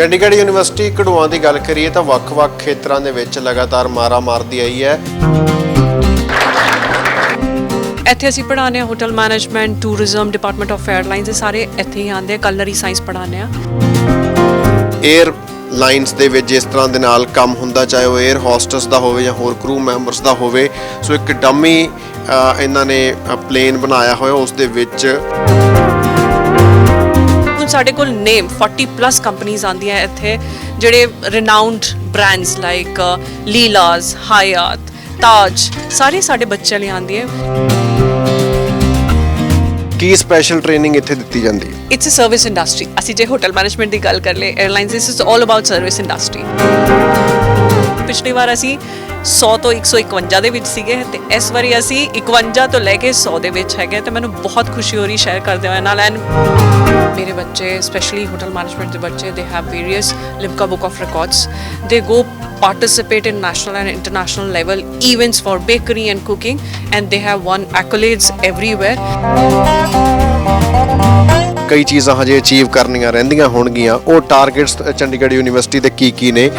Chandigarh university ਕਢੂਆਂ ਦੀ ਗੱਲ ਕਰੀਏ ਤਾਂ ਵੱਖ-ਵੱਖ ਖੇਤਰਾਂ ਦੇ ਵਿੱਚ ਲਗਾਤਾਰ ਮਾਰਾ ਮਾਰਦੀ ਆਈ ਹੈ। ਇੱਥੇ ਅਸੀਂ ਪੜ੍ਹਾਉਂਦੇ ਹਾਂ hotel management tourism department of airlines ਸਾਰੇ ਇੱਥੇ ਹੀ ਆਉਂਦੇ ਆ ਕਲਨਰੀ ਸਾਇੰਸ ਪੜਾਉਂਦੇ ਆ। 에ਅਰ ਲਾਈਨਸ ਦੇ ਵਿੱਚ ਜਿਸ ਤਰ੍ਹਾਂ ਦੇ ਨਾਲ ਕੰਮ ਹੁੰਦਾ ਚਾਹੇ ਉਹ 에ਅਰ ਹੋਸਟਸ ਦਾ ਹੋਵੇ ਜਾਂ ਹੋਰ ਕਰੂ ਮੈਂਬਰਸ ਦਾ ਹੋਵੇ ਸੋ ਇੱਕ ਡਮੀ ਇਹਨਾਂ ਨੇ ਪਲੇਨ ਬਣਾਇਆ ਹੋਇਆ ਉਸ ਦੇ ਵਿੱਚ ਸਾਡੇ ਕੋਲ ਨੇਮ 40 ਪਲੱਸ ਕੰਪਨੀਆਂ ਆਉਂਦੀਆਂ ਇੱਥੇ ਜਿਹੜੇ renowned brands like Leelas Hyatt Taj ਸਾਰੇ ਸਾਡੇ ਬੱਚਿਆਂ ਲਈ ਆਉਂਦੀਆਂ ਕੀ ਸਪੈਸ਼ਲ ਟ੍ਰੇਨਿੰਗ ਇੱਥੇ ਦਿੱਤੀ ਜਾਂਦੀ ਹੈ? ਇਟਸ ਅ ਸਰਵਿਸ ਇੰਡਸਟਰੀ ਅਸੀਂ ਜੇ ਹੋਟਲ ਮੈਨੇਜਮੈਂਟ ਦੀ ਗੱਲ ਕਰ ਲਏ airlines is all about service industry ਪਿਛਲੀ ਵਾਰ ਅਸੀਂ 100 ਤੋਂ 151 ਦੇ ਵਿੱਚ ਸੀਗੇ ਤੇ ਇਸ ਵਾਰੀ ਅਸੀਂ 51 ਤੋਂ ਲੈ ਕੇ 100 ਦੇ ਵਿੱਚ ਹੈਗੇ ਤੇ ਮੈਨੂੰ ਬਹੁਤ ਖੁਸ਼ੀ ਹੋ ਰਹੀ ਸ਼ੇਅਰ ਕਰਦੇ ਹੋਏ ਨਾਲ ਐਨ ਮੇਰੇ ਬੱਚੇ ਸਪੈਸ਼ਲੀ ਹੋਟਲ ਮੈਨੇਜਮੈਂਟ ਦੇ ਬੱਚੇ ਦੇ have various Limca book of records ਦੇ go participate in national and international level events for bakery and cooking and they have won accolades everywhere. ਕਈ ਚੀਜ਼ਾਂ ਹਜੇ ਅਚੀਵ ਕਰਨੀਆਂ ਰਹਿੰਦੀਆਂ ਹੋਣਗੀਆਂ। ਉਹ ਟਾਰਗੇਟਸ ਚੰਡੀਗੜ੍ਹ ਯੂਨੀਵਰਸਿਟੀ ਦੇ ਕੀ ਕੀ ਨੇ?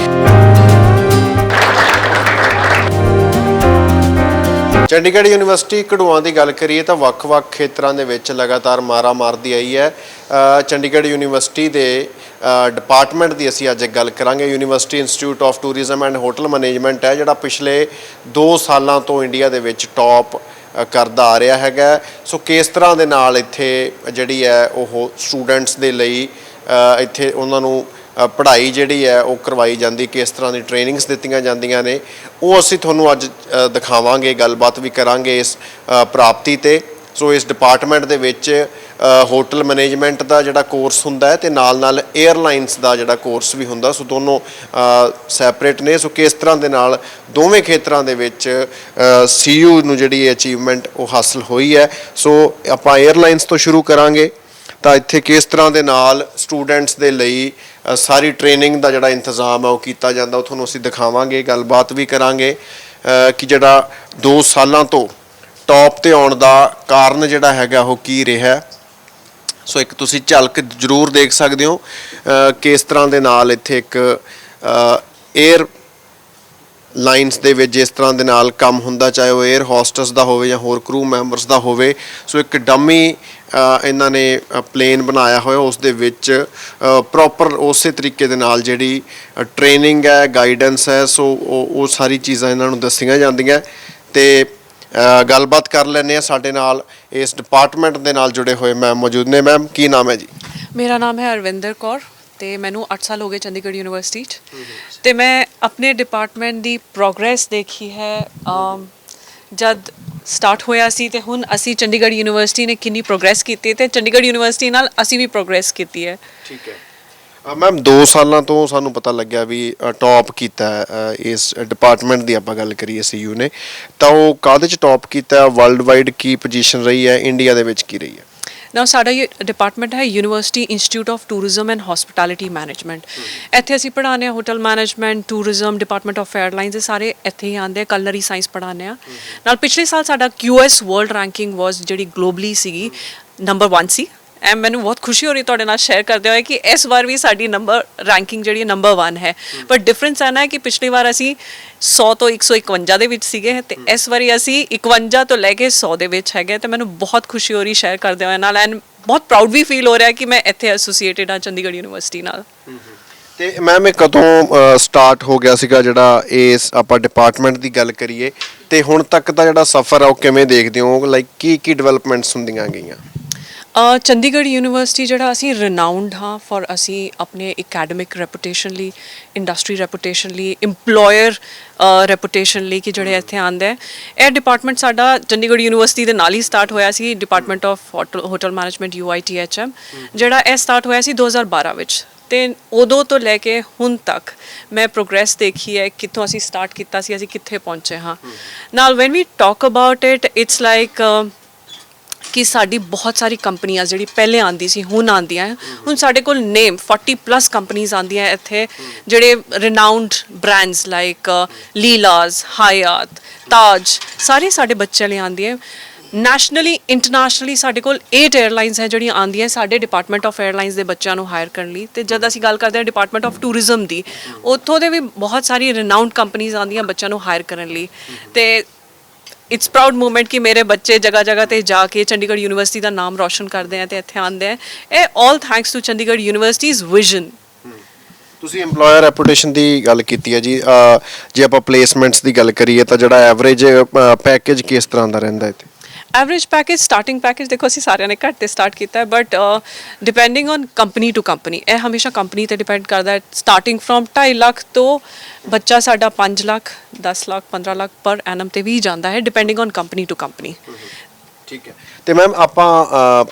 ਚੰਡੀਗੜ੍ਹ ਯੂਨੀਵਰਸਿਟੀ ਕਢੂਆਂ ਦੀ ਗੱਲ ਕਰੀਏ ਤਾਂ ਵੱਖ-ਵੱਖ ਖੇਤਰਾਂ ਦੇ ਵਿੱਚ ਲਗਾਤਾਰ ਮਾਰਾ ਮਾਰਦੀ ਆਈ ਹੈ। ਚੰਡੀਗੜ੍ਹ ਯੂਨੀਵਰਸਿਟੀ ਦੇ ਡਿਪਾਰਟਮੈਂਟ ਦੀ ਅਸੀਂ ਅੱਜ ਗੱਲ ਕਰਾਂਗੇ। University institute of tourism and hotel management ਹੈ, ਜਿਹੜਾ ਪਿਛਲੇ 2 ਸਾਲਾਂ ਤੋਂ ਇੰਡੀਆ ਦੇ ਵਿੱਚ ਟੌਪ ਕਰਦਾ ਆ ਰਿਹਾ ਹੈਗਾ। ਸੋ ਕਿਸ ਤਰ੍ਹਾਂ ਦੇ ਨਾਲ ਇੱਥੇ ਜਿਹੜੀ ਹੈ ਉਹ ਸਟੂਡੈਂਟਸ ਦੇ ਲਈ ਇੱਥੇ ਉਹਨਾਂ ਨੂੰ ਪੜ੍ਹਾਈ ਜਿਹੜੀ ਹੈ, ਉਹ ਕਰਵਾਈ ਜਾਂਦੀ ਕਿਸ ਤਰ੍ਹਾਂ ਦੀ ਟ੍ਰੇਨਿੰਗਸ ਦਿੱਤੀਆਂ ਜਾਂਦੀਆਂ ਨੇ। ਉਹ ਅਸੀਂ ਤੁਹਾਨੂੰ ਅੱਜ ਦਿਖਾਵਾਂਗੇ, ਗੱਲਬਾਤ ਵੀ ਕਰਾਂਗੇ ਇਸ ਪ੍ਰਾਪਤੀ ਤੇ। ਸੋ ਇਸ ਡਿਪਾਰਟਮੈਂਟ ਦੇ ਵਿੱਚ ਹੋਟਲ ਮੈਨੇਜਮੈਂਟ ਦਾ ਜਿਹੜਾ ਕੋਰਸ ਹੁੰਦਾ ਹੈ ਤੇ ਨਾਲ ਨਾਲ 에ਅਰਲਾਈਨਸ ਦਾ ਜਿਹੜਾ ਕੋਰਸ ਵੀ ਹੁੰਦਾ। ਸੋ ਦੋਨੋਂ ਸੈਪਰੇਟ ਨੇ। ਸੋ ਕਿਸ ਤਰ੍ਹਾਂ ਦੇ ਨਾਲ ਦੋਵੇਂ ਖੇਤਰਾਂ ਦੇ ਵਿੱਚ ਸੀਯੂ ਨੂੰ ਜਿਹੜੀ ਅਚੀਵਮੈਂਟ ਉਹ ਹਾਸਲ ਹੋਈ ਹੈ। ਸੋ ਆਪਾਂ 에ਅਰਲਾਈਨਸ ਤੋਂ ਸ਼ੁਰੂ ਕਰਾਂਗੇ। ਤਾਂ ਇੱਥੇ ਕਿਸ ਤਰ੍ਹਾਂ ਦੇ ਨਾਲ ਸਟੂਡੈਂਟਸ ਦੇ ਲਈ ਸਾਰੀ ਟ੍ਰੇਨਿੰਗ ਦਾ ਜਿਹੜਾ ਇੰਤਜ਼ਾਮ ਹੈ ਉਹ ਕੀਤਾ ਜਾਂਦਾ ਉਹ ਤੁਹਾਨੂੰ ਅਸੀਂ ਦਿਖਾਵਾਂਗੇ ਗੱਲਬਾਤ ਵੀ ਕਰਾਂਗੇ। ਕਿ ਜਿਹੜਾ 2 ਸਾਲਾਂ ਤੋਂ ਟੌਪ ਤੇ ਆਉਣ ਦਾ ਕਾਰਨ ਜਿਹੜਾ ਹੈਗਾ ਉਹ ਕੀ ਰਿਹਾ। ਸੋ ਇੱਕ ਤੁਸੀਂ ਝਲਕ ਜ਼ਰੂਰ ਦੇਖ ਸਕਦੇ ਹੋ ਅ, ਕਿਸ ਤਰ੍ਹਾਂ ਦੇ ਨਾਲ ਇੱਥੇ ਇੱਕ 에ਅਰ ਲਾਈਨਸ ਦੇ ਵਿੱਚ ਜਿਸ ਤਰ੍ਹਾਂ ਦੇ ਨਾਲ ਕੰਮ ਹੁੰਦਾ, ਚਾਹੇ ਉਹ 에ਅਰ ਹੋਸਟਸ ਦਾ ਹੋਵੇ ਜਾਂ ਹੋਰ ਕਰੂ ਮੈਂਬਰਸ ਦਾ ਹੋਵੇ, ਸੋ ਇੱਕ ਡੰਮੀ ਇਹਨਾਂ ਨੇ ਪਲੇਨ ਬਣਾਇਆ ਹੋਇਆ, ਉਸ ਦੇ ਵਿੱਚ ਪ੍ਰੋਪਰ ਉਸੇ ਤਰੀਕੇ ਦੇ ਨਾਲ ਜਿਹੜੀ ਟ੍ਰੇਨਿੰਗ ਹੈ ਗਾਈਡੈਂਸ ਹੈ, ਸੋ ਉਹ ਸਾਰੀ ਚੀਜ਼ਾਂ ਇਹਨਾਂ ਨੂੰ ਦੱਸੀਆਂ ਜਾਂਦੀਆਂ। ਤੇ ਗੱਲਬਾਤ ਕਰ ਲੈਂਦੇ ਆ ਸਾਡੇ ਨਾਲ, ਇਸ ਡਿਪਾਰਟਮੈਂਟ ਦੇ ਨਾਲ ਜੁੜੇ ਹੋਏ ਮੈਮ ਮੌਜੂਦ ਨੇ ਮੈਮ ਕੀ ਨਾਮ ਹੈ ਜੀ? ਮੇਰਾ ਨਾਮ ਹੈ ਅਰਵਿੰਦਰ ਕੌਰ। ਤੇ ਮੈਨੂੰ 8 ਸਾਲ ਹੋ ਗਏ ਚੰਡੀਗੜ੍ਹ ਯੂਨੀਵਰਸਿਟੀ 'ਚ। ਤੇ ਮੈਂ ਆਪਣੇ ਡਿਪਾਰਟਮੈਂਟ ਦੀ ਪ੍ਰੋਗਰੈਸ ਦੇਖੀ ਹੈ ਜਦ ਸਟਾਰਟ ਹੋਇਆ ਸੀ ਤੇ ਹੁਣ ਅਸੀਂ ਚੰਡੀਗੜ੍ਹ ਯੂਨੀਵਰਸਿਟੀ ਨੇ ਕਿੰਨੀ ਪ੍ਰੋਗਰੈਸ ਕੀਤੀ ਤੇ ਚੰਡੀਗੜ੍ਹ ਯੂਨੀਵਰਸਿਟੀ ਨਾਲ ਅਸੀਂ ਵੀ ਪ੍ਰੋਗਰੈਸ ਕੀਤੀ ਹੈ। ਠੀਕ ਹੈ। ਮੈਮ 2 ਸਾਲਾਂ ਤੋਂ ਸਾਨੂੰ ਪਤਾ ਲੱਗਿਆ ਵੀ ਟੌਪ ਕੀਤਾ ਇਸ ਡਿਪਾਰਟਮੈਂਟ ਦੀ ਆਪਾਂ ਗੱਲ ਕਰੀਏ ਸੀਯੂ ਨੇ। ਤਾਂ ਉਹ ਕਾਹਦੇ ਚ ਟੌਪ ਕੀਤਾ? ਵਰਲਡ ਵਾਈਡ ਕੀ ਪੋਜੀਸ਼ਨ ਰਹੀ ਹੈ? ਇੰਡੀਆ ਦੇ ਵਿੱਚ ਕੀ ਰਹੀ ਹੈ? ਨਾਓ ਸਾਡਾ ਇਹ ਡਿਪਾਰਟਮੈਂਟ ਹੈ university institute of tourism and hospitality management ਇੱਥੇ ਅਸੀਂ ਪੜ੍ਹਾਉਂਦੇ ਹਾਂ hotel management tourism department of airlines ਇਹ ਸਾਰੇ ਇੱਥੇ ਹੀ ਆਉਂਦੇ ਆ ਕਲਨਰੀ ਸਾਇੰਸ ਪੜ੍ਹਾਉਂਦੇ ਆ। ਨਾਲ ਪਿਛਲੇ ਸਾਲ ਸਾਡਾ QS ਵਰਲਡ ਰੈਂਕਿੰਗ ਵਾਸ ਜਿਹੜੀ ਗਲੋਬਲੀ ਸੀਗੀ ਨੰਬਰ 1 ਸੀ। ਐ ਮੈਨੂੰ ਬਹੁਤ ਖੁਸ਼ੀ ਹੋ ਰਹੀ ਤੁਹਾਡੇ ਨਾਲ ਸ਼ੇਅਰ ਕਰਦੇ ਹੋਏ ਕਿ ਇਸ ਵਾਰ ਵੀ ਸਾਡੀ ਨੰਬਰ ਰੈਂਕਿੰਗ ਜਿਹੜੀ ਨੰਬਰ 1 ਹੈ। ਪਰ ਡਿਫਰੈਂਸ ਇਹ ਹੈ ਕਿ ਪਿਛਲੀ ਵਾਰ ਅਸੀਂ 100 ਤੋਂ 151 ਦੇ ਵਿੱਚ ਸੀਗੇ ਤੇ ਇਸ ਵਾਰੀ ਅਸੀਂ 51 ਤੋਂ ਲੈ ਕੇ 100 ਦੇ ਵਿੱਚ ਹੈਗੇ ਤੇ ਮੈਨੂੰ ਬਹੁਤ ਖੁਸ਼ੀ ਹੋ ਰਹੀ ਸ਼ੇਅਰ ਕਰਦੇ ਹੋਏ ਨਾਲ ਐਨ ਬਹੁਤ ਪ੍ਰਾਊਡ ਵੀ ਫੀਲ ਹੋ ਰਿਹਾ ਕਿ ਮੈਂ ਇੱਥੇ ਐਸੋਸੀਏਟਿਡ ਹਾਂ ਚੰਡੀਗੜ੍ਹ ਯੂਨੀਵਰਸਿਟੀ ਨਾਲ। ਤੇ ਮੈਮ ਇਹ ਕਦੋਂ ਸਟਾਰਟ ਹੋ ਗਿਆ ਸੀਗਾ ਜਿਹੜਾ ਇਸ ਆਪਾਂ ਡਿਪਾਰਟਮੈਂਟ ਦੀ ਗੱਲ ਕਰੀਏ? ਤੇ ਹੁਣ ਤੱਕ ਦਾ ਜਿਹੜਾ ਸਫ਼ਰ ਆ, ਉਹ ਕਿਵੇਂ ਦੇਖਦੇ ਹੋ? ਲਾਈਕ ਕੀ ਕੀ ਡਿਵੈਲਪਮੈਂਟਸ ਹੁੰਦੀਆਂ ਗਈਆਂ? ਅ, ਚੰਡੀਗੜ੍ਹ ਯੂਨੀਵਰਸਿਟੀ ਜਿਹੜਾ ਅਸੀਂ ਰਿਨਾਊਂਡ ਹਾਂ ਫॉर ਅਸੀਂ ਆਪਣੇ ਐਕੈਡਮਿਕ ਰੈਪੂਟੇਸ਼ਨ ਲਈ ਇੰਡਸਟਰੀ ਰੈਪੂਟੇਸ਼ਨ ਲਈ EMPLOYER ਰੈਪੂਟੇਸ਼ਨ ਲਈ ਕਿ ਜਿਹੜੇ ਇੱਥੇ ਆਉਂਦੇ ਆ। ਇਹ ਡਿਪਾਰਟਮੈਂਟ ਸਾਡਾ ਚੰਡੀਗੜ੍ਹ ਯੂਨੀਵਰਸਿਟੀ ਦੇ ਨਾਲ ਹੀ ਸਟਾਰਟ ਹੋਇਆ ਸੀ department of hotel management UITHM ਜਿਹੜਾ ਇਹ ਸਟਾਰਟ ਹੋਇਆ ਸੀ 2012 ਵਿੱਚ। ਤੇ ਉਦੋਂ ਤੋਂ ਲੈ ਕੇ ਹੁਣ ਤੱਕ ਮੈਂ ਪ੍ਰੋਗਰੈਸ ਦੇਖੀ ਹੈ ਕਿੱਥੋਂ ਅਸੀਂ ਸਟਾਰਟ ਕੀਤਾ ਸੀ ਅਸੀਂ ਕਿੱਥੇ ਪਹੁੰਚੇ ਹਾਂ। ਨਾਲ when we talk about it it's like ਕਿ ਸਾਡੀ ਬਹੁਤ ਸਾਰੀ ਕੰਪਨੀਆਂ ਜਿਹੜੀ ਪਹਿਲੇ ਆਂਦੀ ਸੀ, ਹੁਣ ਆਂਦੀਆਂ ਹੈ। ਹੁਣ ਸਾਡੇ ਕੋਲ ਨੇਮ 40 ਪਲੱਸ ਕੰਪਨੀਆਂ ਆਂਦੀਆਂ ਇੱਥੇ, ਜਿਹੜੇ renowned brands like Leelas Hyatt Taj ਸਾਰੇ ਸਾਡੇ ਬੱਚਿਆਂ ਲਈ ਆਂਦੀਆਂ ਨੈਸ਼ਨਲੀ ਇੰਟਰਨੈਸ਼ਨਲੀ ਸਾਡੇ ਕੋਲ 8 에ਅਰਲਾਈਨਸ ਹੈ ਜਿਹੜੀਆਂ ਆਉਂਦੀਆਂ ਸਾਡੇ ਡਿਪਾਰਟਮੈਂਟ ਆਫ 에ਅਰਲਾਈਨਸ ਦੇ ਬੱਚਿਆਂ ਨੂੰ ਹਾਇਰ ਕਰਨ ਲਈ। ਤੇ ਜਦ ਅਸੀਂ ਗੱਲ ਕਰਦੇ ਹਾਂ ਡਿਪਾਰਟਮੈਂਟ ਆਫ ਟੂਰਿਜ਼ਮ ਦੀ, ਉੱਥੋਂ ਦੇ ਵੀ ਬਹੁਤ ਸਾਰੀ ਰਿਨਾਊਂਡ ਕੰਪਨੀਆਂ ਆਉਂਦੀਆਂ ਬੱਚਿਆਂ ਨੂੰ ਹਾਇਰ ਕਰਨ ਲਈ। ਤੇ ਇਟਸ ਪ੍ਰਾਊਡ ਮੂਮੈਂਟ ਕਿ ਮੇਰੇ ਬੱਚੇ ਜਗ੍ਹਾ ਜਗ੍ਹਾ ਤੇ ਜਾ ਕੇ ਚੰਡੀਗੜ੍ਹ ਯੂਨੀਵਰਸਿਟੀ ਦਾ ਨਾਮ ਰੌਸ਼ਨ ਕਰਦੇ ਆ ਤੇ ਇੱਥੇ ਆਉਂਦੇ ਆ ਇਹ 올 thanks to Chandigarh university's vision ਤੁਸੀਂ EMPLOYER ਰੈਪੂਟੇਸ਼ਨ ਦੀ ਗੱਲ ਕੀਤੀ ਹੈ ਜੀ ਅ, ਜੇ ਆਪਾਂ ਪਲੇਸਮੈਂਟਸ ਦੀ ਗੱਲ ਕਰੀਏ ਤਾਂ ਜਿਹੜਾ ਐਵਰੇਜ ਪੈਕੇਜ ਕਿਸ ਤਰ੍ਹਾਂ ਦਾ ਰਹਿੰਦਾ ਇੱਥੇ? ਐਵਰੇਜ ਪੈਕੇਜ ਸਟਾਰਟਿੰਗ ਪੈਕੇਜ ਦੇਖੋ ਅਸੀਂ ਸਾਰਿਆਂ ਨੇ ਘੱਟ ਤੇ ਸਟਾਰਟ ਕੀਤਾ ਹੈ but depending on company to company ਇਹ ਹਮੇਸ਼ਾ ਕੰਪਨੀ ਤੇ ਡਿਪੈਂਡ ਕਰਦਾ ਹੈ। ਸਟਾਰਟਿੰਗ ਫਰੋਮ 2.5 ਲੱਖ ਤੋਂ ਬੱਚਾ ਸਾਡਾ 5 ਲੱਖ 10 ਲੱਖ 15 ਲੱਖ ਪਰ ਐਨਮ ਤੇ ਵੀ ਜਾਂਦਾ ਹੈ depending on company to company ਠੀਕ ਹੈ। ਤੇ ਮੈਮ ਆਪਾਂ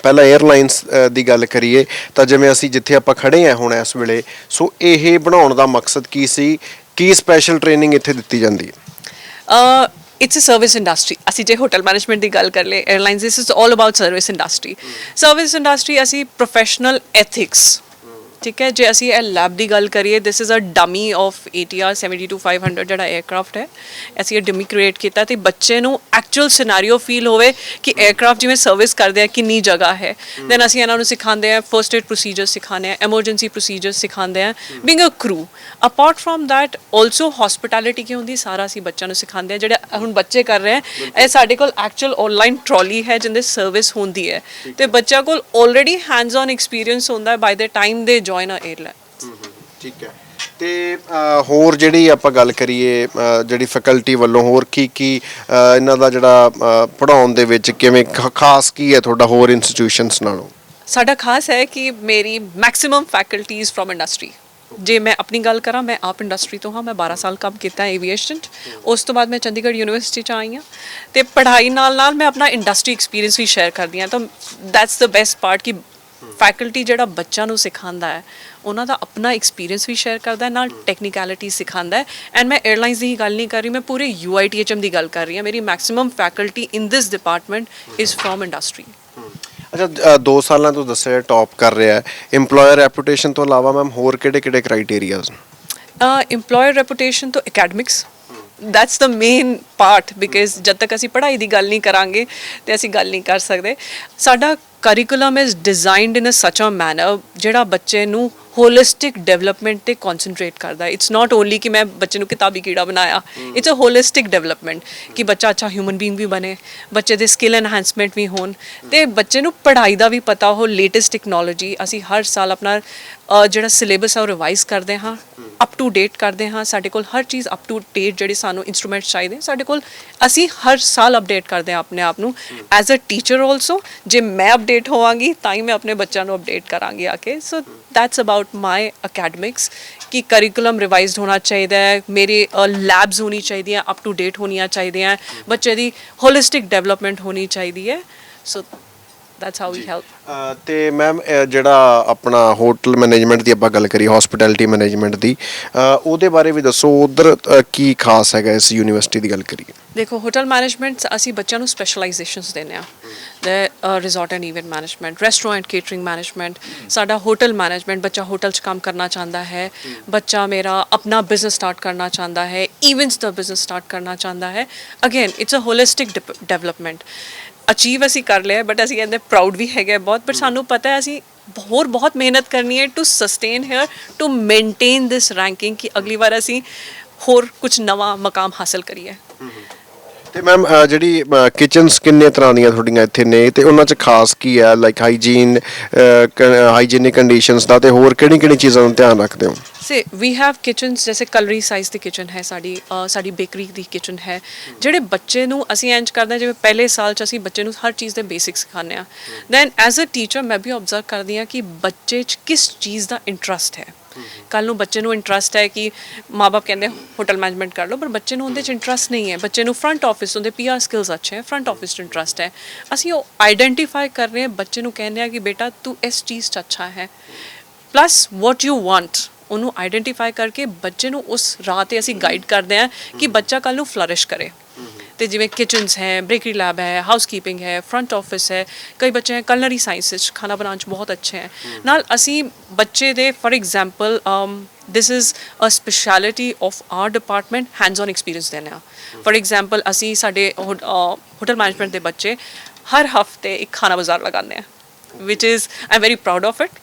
ਪਹਿਲਾਂ 에ਅਰਲਾਈਨਸ ਦੀ ਗੱਲ ਕਰੀਏ ਤਾਂ ਜਿਵੇਂ ਅਸੀਂ ਜਿੱਥੇ ਆਪਾਂ ਖੜੇ ਆ ਹੁਣ ਇਸ ਵੇਲੇ ਸੋ ਇਹ ਬਣਾਉਣ ਦਾ ਮਕਸਦ ਕੀ ਸੀ? ਕੀ ਸਪੈਸ਼ਲ ਟ੍ਰੇਨਿੰਗ ਇੱਥੇ ਦਿੱਤੀ ਜਾਂਦੀ ਹੈ? ਇਟਸ ਅ ਸਰਵਿਸ ਇੰਡਸਟਰੀ ਅਸੀਂ ਜੇ ਹੋਟਲ ਮੈਨੇਜਮੈਂਟ ਦੀ ਗੱਲ ਕਰ ਲਏ airlines this is all about service industry service industry ਅਸੀਂ ਪ੍ਰੋਫੈਸ਼ਨਲ ਐਥਿਕਸ ਠੀਕ ਹੈ? ਜੇ ਅਸੀਂ ਇਹ ਲੈਬ ਦੀ ਗੱਲ ਕਰੀਏ this is a dummy of ATR 72500 ਜਿਹੜਾ 에ਅਰਕ੍ਰਾਫਟ ਹੈ, ਅਸੀਂ ਇਹ ਡਮੀ ਕ੍ਰੀਏਟ ਕੀਤਾ ਤੇ ਬੱਚੇ ਨੂੰ ਐਕਚੁਅਲ ਸਿਨੈਰੀਓ ਫੀਲ ਹੋਵੇ ਕਿ 에ਅਰਕ੍ਰਾਫਟ ਜਿਵੇਂ ਸਰਵਿਸ ਕਰਦੇ ਆ ਕਿੰਨੀ ਜਗ੍ਹਾ ਹੈ। ਦੈਨ ਅਸੀਂ ਇਹਨਾਂ ਨੂੰ ਸਿਖਾਉਂਦੇ ਆ ਫਰਸਟ ਏਡ ਪ੍ਰੋਸੀਜਰ ਸਿਖਾਉਂਦੇ ਆ ਐਮਰਜੈਂਸੀ ਪ੍ਰੋਸੀਜਰ ਸਿਖਾਉਂਦੇ ਆ being a crew apart from that also hospitality ਕੀ ਹੁੰਦੀ? ਸਾਰਾ ਅਸੀਂ ਬੱਚਿਆਂ ਨੂੰ ਸਿਖਾਉਂਦੇ ਆ ਜਿਹੜੇ ਹੁਣ ਬੱਚੇ ਕਰ ਰਹੇ ਆ ਇਹ ਸਾਡੇ ਕੋਲ ਐਕਚੁਅਲ ਆਨਲਾਈਨ ਟਰਾਲੀ ਹੈ ਜਿੰਦੇ ਸਰਵਿਸ ਹੁੰਦੀ ਹੈ। ਤੇ ਬੱਚਿਆਂ ਕੋਲ ਆਲਰੇਡੀ ਹੈਂਡਸ ਔਨ ਐਕਸਪੀਰੀਅੰਸ ਹੁੰਦਾ ਹੈ ਬਾਈ ਦ ਟਾਈਮ ਦੇ ਜੁਆਇਨ ਅ 에ਅਰਲਾਈਨ ਠੀਕ ਹੈ। ਤੇ ਅ, ਹੋਰ ਜਿਹੜੀ ਆਪਾਂ ਗੱਲ ਕਰੀਏ ਅ, ਜਿਹੜੀ ਫੈਕਲਟੀ ਵੱਲੋਂ ਹੋਰ ਕੀ ਕੀ ਅ, ਇਹਨਾਂ ਦਾ ਜਿਹੜਾ ਪੜਾਉਣ ਦੇ ਵਿੱਚ ਕਿਵੇਂ ਖ- ਖਾਸ ਕੀ ਹੈ ਤੁਹਾਡਾ ਹੋਰ ਇੰਸਟੀਟਿਊਸ਼ਨਸ ਨਾਲੋਂ? ਸਾਡਾ ਖਾਸ ਹੈ ਕਿ ਮੇਰੀ ਮੈਕਸਿਮਮ ਫੈਕਲਟੀਜ਼ ਫਰਮ ਇੰਡਸਟਰੀ ਜੇ ਮੈਂ ਆਪਣੀ ਗੱਲ ਕਰਾਂ ਮੈਂ ਆਪ ਇੰਡਸਟਰੀ ਤੋਂ ਹਾਂ ਮੈਂ 12 ਸਾਲ ਕੰਮ ਕੀਤਾ ਐਵੀਏਸ਼ਨ 'ਚ। ਉਸ ਤੋਂ ਬਾਅਦ ਮੈਂ ਚੰਡੀਗੜ੍ਹ ਯੂਨੀਵਰਸਿਟੀ 'ਚ ਆਈ ਹਾਂ। ਤੇ ਪੜ੍ਹਾਈ ਨਾਲ ਨਾਲ ਮੈਂ ਆਪਣਾ ਇੰਡਸਟਰੀ ਐਕਸਪੀਰੀਅੰਸ ਵੀ ਸ਼ੇਅਰ ਕਰਦੀ ਹਾਂ। ਤਾਂ ਦੈਟਸ ਦ ਬੈਸਟ ਪਾਰਟ ਕਿ ਫੈਕਲਟੀ ਜਿਹੜਾ ਬੱਚਾ ਨੂੰ ਸਿਖਾਉਂਦਾ ਹੈ ਉਹਨਾਂ ਦਾ ਆਪਣਾ ਐਕਸਪੀਰੀਅੰਸ ਵੀ ਸ਼ੇਅਰ ਕਰਦਾ ਹੈ ਨਾਲ ਟੈਕਨੀਕੈਲਿਟੀ ਸਿਖਾਉਂਦਾ ਹੈ। ਐਂਡ ਮੈਂ 에ਅਰਲਾਈਨਸ ਦੀ ਹੀ ਗੱਲ ਨਹੀਂ ਕਰ ਰਹੀ ਮੈਂ ਪੂਰੇ UITHM ਦੀ ਗੱਲ ਕਰ ਰਹੀ ਹਾਂ। ਮੇਰੀ maximum faculty in this department is from industry ਅੱਛਾ 2 ਸਾਲਾਂ ਤੋਂ ਦੱਸਿਆ ਟੌਪ ਕਰ ਰਿਹਾ ਹੈ। EMPLOYER ਰੈਪੂਟੇਸ਼ਨ ਤੋਂ ਇਲਾਵਾ ਮੈਮ ਹੋਰ ਕਿਹੜੇ ਕਿਹੜੇ criterias employer reputation to academics that's the main part because ਜਦ ਤੱਕ ਅਸੀਂ ਪੜ੍ਹਾਈ ਦੀ ਗੱਲ ਨਹੀਂ ਕਰਾਂਗੇ ਤੇ ਅਸੀਂ ਗੱਲ ਨਹੀਂ ਕਰ ਸਕਦੇ। ਸਾਡਾ curriculum is designed in a such a manner ਜਿਹੜਾ ਬੱਚੇ ਨੂੰ ਹੋਲਿਸਟਿਕ ਡਿਵੈਲਪਮੈਂਟ ਤੇ ਕਨਸੈਂਟਰੇਟ ਕਰਦਾ ਹੈ। ਇਟਸ ਨਾਟ ਓਨਲੀ ਕਿ ਮੈਂ ਬੱਚੇ ਨੂੰ ਕਿਤਾਬੀ ਕੀੜਾ ਬਣਾਇਆ। ਇਟਸ ਅ ਹੋਲਿਸਟਿਕ ਡਿਵੈਲਪਮੈਂਟ ਕਿ ਬੱਚਾ ਅੱਛਾ ਹਿਊਮਨ ਬੀਇੰਗ ਵੀ ਬਣੇ ਬੱਚੇ ਦੇ ਸਕਿੱਲ ਐਨਹਾਂਸਮੈਂਟ ਵੀ ਹੋਣ। ਤੇ ਬੱਚੇ ਨੂੰ ਪੜ੍ਹਾਈ ਦਾ ਵੀ ਪਤਾ ਹੋ ਲੇਟੈਸਟ ਟੈਕਨੋਲੋਜੀ ਅਸੀਂ ਹਰ ਸਾਲ ਆਪਣਾ ਅ, ਜਿਹੜਾ ਸਿਲੇਬਸ ਆ ਉਹ ਰਿਵਾਈਜ਼ ਕਰਦੇ ਹਾਂ। ਅਪ ਟੂ ਡੇਟ ਕਰਦੇ ਹਾਂ, ਸਾਡੇ ਕੋਲ ਹਰ ਚੀਜ਼ ਅਪ ਟੂ ਡੇਟ ਜਿਹੜੇ ਸਾਨੂੰ ਇਨਸਟਰੂਮੈਂਟ ਚਾਹੀਦੇ, ਸਾਡੇ ਕੋਲ ਅਸੀਂ ਹਰ ਸਾਲ ਅਪਡੇਟ ਕਰਦੇ ਹਾਂ ਆਪਣੇ ਆਪ ਨੂੰ ਐਜ਼ ਅ ਟੀਚਰ ਆਲਸੋ ਜੇ ਮੈਂ ਅਪਡੇਟ ਹੋਵਾਂਗੀ ਤਾਂ ਹੀ ਮੈਂ ਆਪਣੇ ਬੱਚਿਆਂ ਨੂੰ ਅਪਡੇਟ ਕਰਾਂਗੀ ਆ ਕੇ। So that's about my academics ਕਿ ਕਰਿਕੂਲਮ ਰਿਵਾਈਜ਼ਡ ਹੋਣਾ ਚਾਹੀਦਾ ਹੈ, ਮੇਰੇ ਲੈਬਸ ਹੋਣੀ ਚਾਹੀਦੀਆਂ ਅਪ ਟੂ ਡੇਟ ਹੋਣੀਆਂ ਚਾਹੀਦੀਆਂ, ਬੱਚੇ ਦੀ ਹੋਲਿਸਟਿਕ ਡਿਵੈਲਪਮੈਂਟ ਹੋਣੀ ਚਾਹੀਦੀ ਹੈ। So that's how we help ਤੇ ਮੈਮ ਜਿਹੜਾ ਆਪਣਾ ਹੋਟਲ ਮੈਨੇਜਮੈਂਟ ਦੀ ਆਪਾਂ ਗੱਲ ਕਰੀਏ ਹਸਪਿਟੈਲਿਟੀ ਮੈਨੇਜਮੈਂਟ ਦੀ ਉਹਦੇ ਬਾਰੇ ਵੀ ਦੱਸੋ ਉਧਰ ਕੀ ਖਾਸ ਹੈਗਾ ਇਸ ਯੂਨੀਵਰਸਿਟੀ ਦੀ ਗੱਲ ਕਰੀਏ? ਦੇਖੋ ਹੋਟਲ ਮੈਨੇਜਮੈਂਟ ਅਸੀਂ ਬੱਚਿਆਂ ਨੂੰ ਸਪੈਸ਼ਲਾਈਜੇਸ਼ਨਸ ਦਿੰਦੇ ਆ the resort and event management restaurant catering management ਸਾਡਾ ਹੋਟਲ ਮੈਨੇਜਮੈਂਟ ਬੱਚਾ ਹੋਟਲ 'ਚ ਕੰਮ ਕਰਨਾ ਚਾਹੁੰਦਾ ਹੈ। ਬੱਚਾ ਮੇਰਾ ਆਪਣਾ ਬਿਜ਼ਨਸ ਸਟਾਰਟ ਕਰਨਾ ਚਾਹੁੰਦਾ ਹੈ ਇਵੈਂਟਸ ਦਾ ਬਿਜ਼ਨਸ ਸਟਾਰਟ ਕਰਨਾ ਚਾਹੁੰਦਾ ਹੈ। Again it's a holistic development achieve ਅਸੀਂ ਕਰ ਲਿਆ ਬਟ ਅਸੀਂ ਇਹਦੇ ਪ੍ਰਾਊਡ ਵੀ ਹੈਗੇ ਬਹੁਤ ਪਰ ਸਾਨੂੰ ਪਤਾ ਹੈ ਅਸੀਂ ਹੋਰ ਬਹੁਤ ਮਿਹਨਤ ਕਰਨੀ ਹੈ to sustain here to maintain this ranking ਕਿ ਅਗਲੀ ਵਾਰ ਅਸੀਂ ਹੋਰ ਕੁਝ ਨਵਾਂ ਮਕਾਮ ਹਾਸਲ ਕਰੀਏ। ਤੇ ਮੈਮ ਜਿਹੜੀ ਕਿਚਨਸ ਕਿੰਨੇ ਤਰ੍ਹਾਂ ਦੀਆਂ ਤੁਹਾਡੀਆਂ ਇੱਥੇ ਨੇ? ਤੇ ਉਹਨਾਂ 'ਚ ਖਾਸ ਕੀ ਹੈ? ਲਾਈਕ ਹਾਈਜੀਨ ਹਾਈਜੀਨਿਕ ਕੰਡੀਸ਼ਨਸ ਦਾ ਤੇ ਹੋਰ ਕਿਹੜੀ ਕਿਹੜੀ ਚੀਜ਼ਾਂ ਦਾ ਧਿਆਨ ਰੱਖਦੇ ਹੋ? ਸੇ ਵੀ ਹੈਵ ਕਿਚਨਸ ਜੈਸੇ ਕਲਰੀ ਸਾਈਜ਼ ਦੀ ਕਿਚਨ ਹੈ ਸਾਡੀ ਸਾਡੀ ਬੇਕਰੀ ਦੀ ਕਿਚਨ ਹੈ। ਜਿਹੜੇ ਬੱਚੇ ਨੂੰ ਅਸੀਂ ਇੰਜ ਕਰਦੇ ਹਾਂ, ਜਿਵੇਂ ਪਹਿਲੇ ਸਾਲ ਚ ਅਸੀਂ ਬੱਚੇ ਨੂੰ ਹਰ ਚੀਜ਼ ਦੇ ਬੇਸਿਕ ਸਿਖਾਉਂਦੇ ਆ ਦੈਨ ਐਜ਼ ਅ ਟੀਚਰ ਮੈਂ ਵੀ ਆਬਜ਼ਰਵ ਕਰਦੀ ਹਾਂ ਕਿ ਬੱਚੇ 'ਚ ਕਿਸ ਚੀਜ਼ ਦਾ ਇੰਟਰਸਟ ਹੈ। ਕੱਲ ਨੂੰ ਬੱਚੇ ਨੂੰ ਇੰਟਰਸਟ ਹੈ ਕਿ ਮਾਪੇ ਕਹਿੰਦੇ ਹੋਟਲ ਮੈਨੇਜਮੈਂਟ ਕਰ ਲਓ, ਪਰ ਬੱਚੇ ਨੂੰ ਉਹਦੇ 'ਚ ਇੰਟਰਸਟ ਨਹੀਂ ਹੈ। ਬੱਚੇ ਨੂੰ ਫਰੰਟ ਆਫਿਸ ਉਹਦੇ ਪੀਆਰ ਸਕਿੱਲਸ ਅੱਛੇ ਹੈ ਫਰੰਟ ਆਫਿਸ 'ਚ ਇੰਟਰਸਟ ਹੈ। ਅਸੀਂ ਉਹ ਆਈਡੈਂਟੀਫਾਈ ਕਰ ਰਹੇ ਹਾਂ, ਬੱਚੇ ਨੂੰ ਕਹਿੰਦੇ ਆ ਕਿ ਬੇਟਾ ਤੂੰ ਇਸ ਚੀਜ਼ 'ਚ ਅੱਛਾ ਹੈ। ਪਲੱਸ ਵਾਟ ਯੂ ਵਾਂਟ ਉਹਨੂੰ ਆਈਡੈਂਟੀਫਾਈ ਕਰਕੇ ਬੱਚੇ ਨੂੰ ਉਸ ਰਾਹ ਤੇ ਅਸੀਂ ਗਾਈਡ ਕਰਦੇ ਹਾਂ ਕਿ ਬੱਚਾ ਕੱਲ ਨੂੰ ਫਲਰਿਸ਼ ਕਰੇ। ਤੇ ਜਿਵੇਂ ਕਿਚਨਸ ਹੈ ਬੇਕਰੀ ਲੈਬ ਹੈ ਹਾਊਸਕੀਪਿੰਗ ਹੈ ਫਰੰਟ ਆਫਿਸ ਹੈ ਕਈ ਬੱਚੇ ਹੈ ਕਲਨਰੀ ਸਾਇੰਸਿਸ ਖਾਣਾ ਬਣਾਉਣ ਚ ਬਹੁਤ ਅੱਛੇ ਹੈ। ਨਾਲ ਅਸੀਂ ਬੱਚੇ ਦੇ for example this is a speciality of our department hands on experience ਦੇਣਾ ਫॉर ਐਗਜ਼ਾਮਪਲ ਅਸੀਂ ਸਾਡੇ ਹੋਟਲ ਮੈਨੇਜਮੈਂਟ ਦੇ ਬੱਚੇ ਹਰ ਹਫ਼ਤੇ ਇੱਕ ਖਾਣਾ ਬਾਜ਼ਾਰ ਲਗਾਉਂਦੇ ਆ which is i'm very proud of it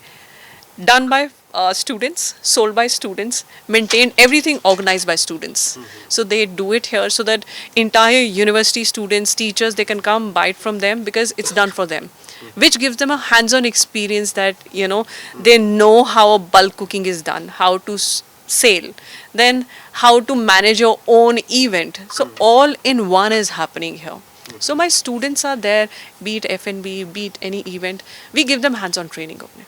done by uh, students, sold by students, maintained everything organized by students. Mm-hmm. So they do it here so that entire university students, teachers, they can come buy it from them because it's done for them, mm-hmm. which gives them a hands-on experience that you know they know how bulk cooking is done, how to s- sale then how to manage your own event. So mm. all in one is happening here. Mm-hmm. So my students are there be it fnb be it any event. We give them hands on training okay?